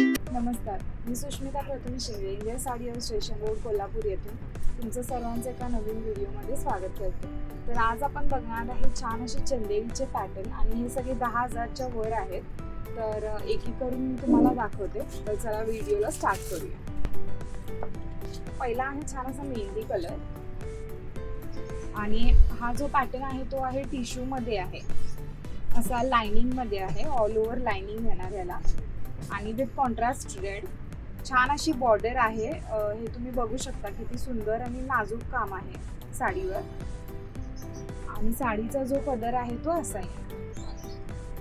नमस्कार मी Sushmita Pratham Shinde Indian sari station road Kolhapur येथून तुमचं सर्वांचं एका नवीन व्हिडिओमध्ये स्वागत करते. तर आज आपण बघणार आहे छान असे चंदेरीचे पॅटर्न आणि हे सगळे दहा हजारच्या वर आहेत. तर अ, एक करून मी तुम्हाला दाखवते तर चला व्हिडिओला स्टार्ट करूया. पहिला आहे छान असा मेहंदी कलर आणि हा जो पॅटर्न आहे तो आहे टिश्यूमध्ये आहे. असा लायनिंगमध्ये आहे ऑल ओव्हर लाइनिंग येणार याला. आणि विथ कॉन्ट्रास्ट रेड छान अशी बॉर्डर आहे. हे तुम्ही बघू शकता किती सुंदर आणि नाजूक काम आहे साडीवर. आणि साडीचा जो पदर आहे तो असा आहे.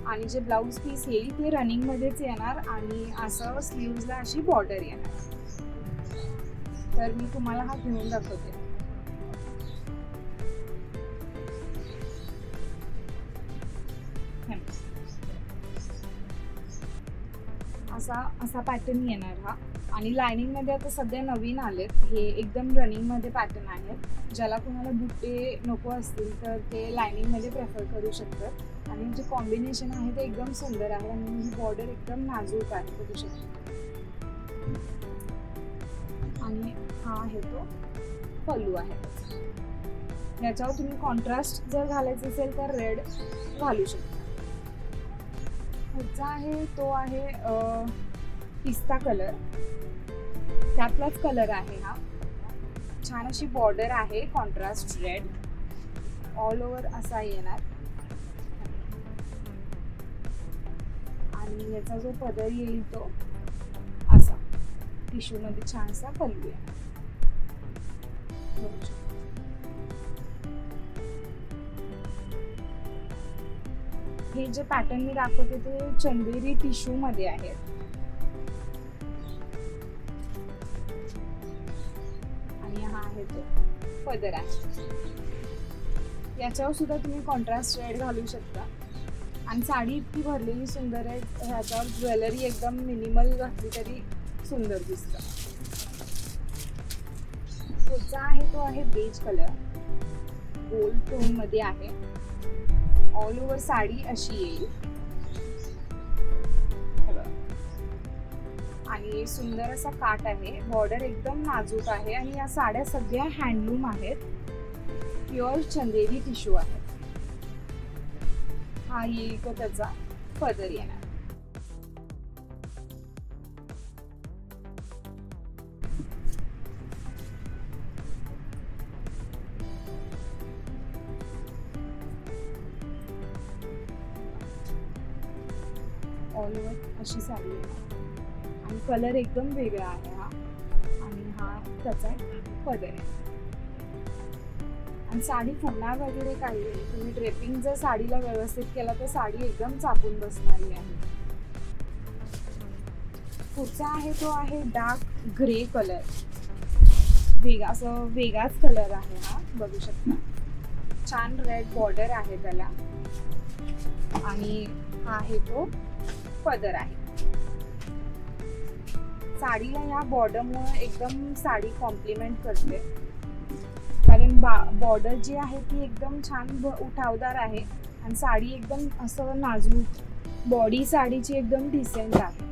आणि जे ब्लाऊज पीस येईल ते रनिंगमध्येच येणार आणि असं स्लीव्जला अशी बॉर्डर येणार. तर मी तुम्हाला हा घेऊन दाखवते. असा असा पॅटर्न येणार हा. आणि लायनिंगमध्ये आता सध्या नवीन आलेत. हे एकदम रनिंगमध्ये पॅटर्न आहेत ज्याला कोणाला बुट्टे नको असतील तर ते लायनिंगमध्ये प्रेफर करू शकतात. आणि जे कॉम्बिनेशन आहे ते एकदम सुंदर आहे. आणि ही बॉर्डर एकदम नाजूक आहे. करू शकतो. आणि हा आहे तो पल्लू आहे. याच्यावर तुम्ही कॉन्ट्रास्ट जर घालायचं असेल तर रेड घालू शकता. पुढचा आहे तो आहे पिस्ता कलर त्यातलाच कलर आहे हा. छान अशी बॉर्डर आहे कॉन्ट्रास्ट रेड ऑल ओव्हर असा येणार. आणि याचा जो पदर येईल तो असा. टिश्यू मध्ये छानसा कलू येणार. हे जे पॅटर्न मी दाखवते ते चंदेरी टिश्यू मध्ये आहेत. आणि हा आहे तो फदर आहे याच्यावर सुद्धा तुम्ही कॉन्ट्रास्ट रेड घालू शकता. आणि साडी इतकी भरलेली सुंदर आहे. ह्याच्यावर ज्वेलरी एकदम मिनिमल घातली तरी सुंदर दिसतं. पुढचा आहे तो आहे बेज कलर गोल्ड टोनमध्ये आहे. ऑल ओव्हर साडी अशी येईल. आणि सुंदर असा काट आहे. बॉर्डर एकदम नाजूक आहे आणि या साड्या सगळ्या हँडलूम आहेत. प्युअर चंदेरी टिश्यू आहे हा येईल तो त्याचा? पदर येणार. ऑल ओव्हर अशी साडी आहे. आणि कलर एकदम वेगळा आहे हा. आणि हा त्याचा पदर आहे. आणि साडी फुलणार वगैरे काही नाही. तुम्ही ड्रेपिंग जर साडीला व्यवस्थित केला तर साडी एकदम चापून बसणारी आहे. पुढचा आहे तो आहे डार्क ग्रे कलर वेगळा असं वेगळाच कलर आहे हा बघू शकता. छान रेड बॉर्डर आहे त्याला. आणि हा आहे तो पदर आहे. साडीला या बॉर्डरमुळे एकदम साडी कॉम्प्लिमेंट करते. कारण बा बॉर्डर जी आहे ती एकदम छान उठावदार आहे. आणि साडी एकदम असं नाजूक बॉडी साडीची एकदम डिसेंट आहे.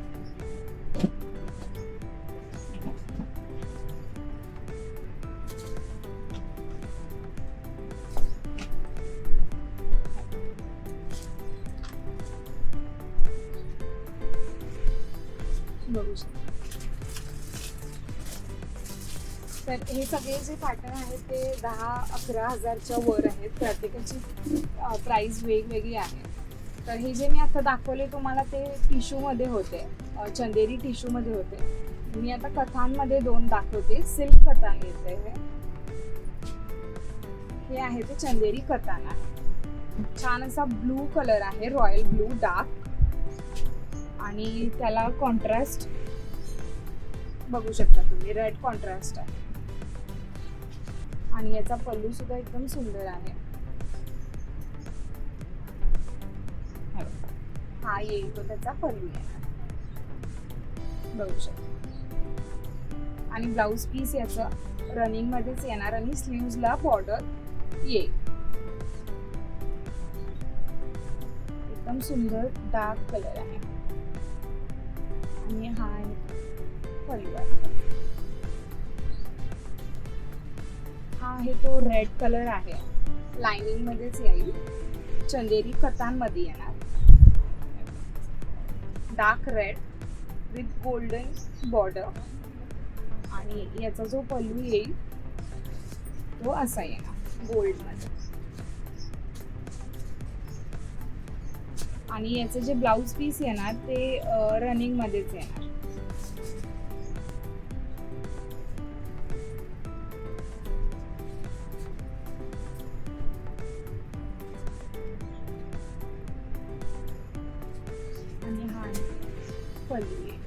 बघू शकता. तर हे सगळे जे पॅटर्न आहेत ते दहा अकरा हजारच्या वर आहेत. प्रत्येकाची प्राईस वेगवेगळी आहे. तर हे जे मी आता दाखवले तुम्हाला ते टिश्यूमध्ये होते. चंदेरी टिश्यूमध्ये होते. मी आता कथांमध्ये दोन दाखवते. सिल्क कथान येते हे. हे आहे ते चंदेरी कथान छान असा ब्लू कलर आहे रॉयल ब्लू डार्क. आणि त्याला कॉन्ट्रास्ट बघू शकता तुम्ही रेड कॉन्ट्रास्ट आहे. आणि याचा पल्लू सुद्धा एकदम सुंदर आहे. हा येईल तो त्याचा पल्लू येणार बघू शकता. आणि ब्लाऊज पीस याचं रनिंग मध्येच येणार आणि स्लीव्जला बॉर्डर येईल. एकदम सुंदर डार्क कलर आहे. आणि हा आहे आहे. हा आहे तो रेड कलर आहे. लाइनिंग मध्येच येईल. चंदेरी कथांमध्ये येणार. Dark red with golden border आणि याचा जो पल्लू येईल तो असा येणार. गोल्ड आणि याचे जे ब्लाऊज पीस येणार ते रनिंग मध्येच येणार. आणि हा पल्ली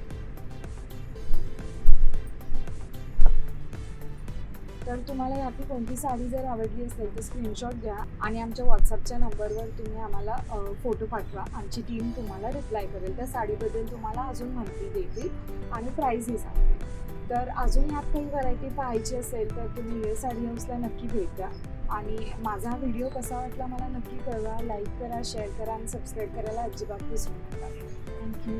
तर तुम्हाला यातली कोणती साडी जर आवडली असेल तर स्क्रीनशॉट घ्या आणि आमच्या व्हॉट्सअपच्या नंबरवर तुम्ही आम्हाला फोटो पाठवा. आमची टीम तुम्हाला रिप्लाय करेल. त्या साडीबद्दल तुम्हाला अजून माहिती देतील आणि प्राईजही सांगतील. तर अजून यात काही व्हरायटी पाहायची असेल तर तुम्ही ये साडी हाऊसला नक्की भेट द्या. आणि माझा व्हिडिओ कसा वाटला मला नक्की कळवा. लाईक करा शेअर करा आणि सबस्क्राईब करायला अजिबात विसरू नका. थँक्यू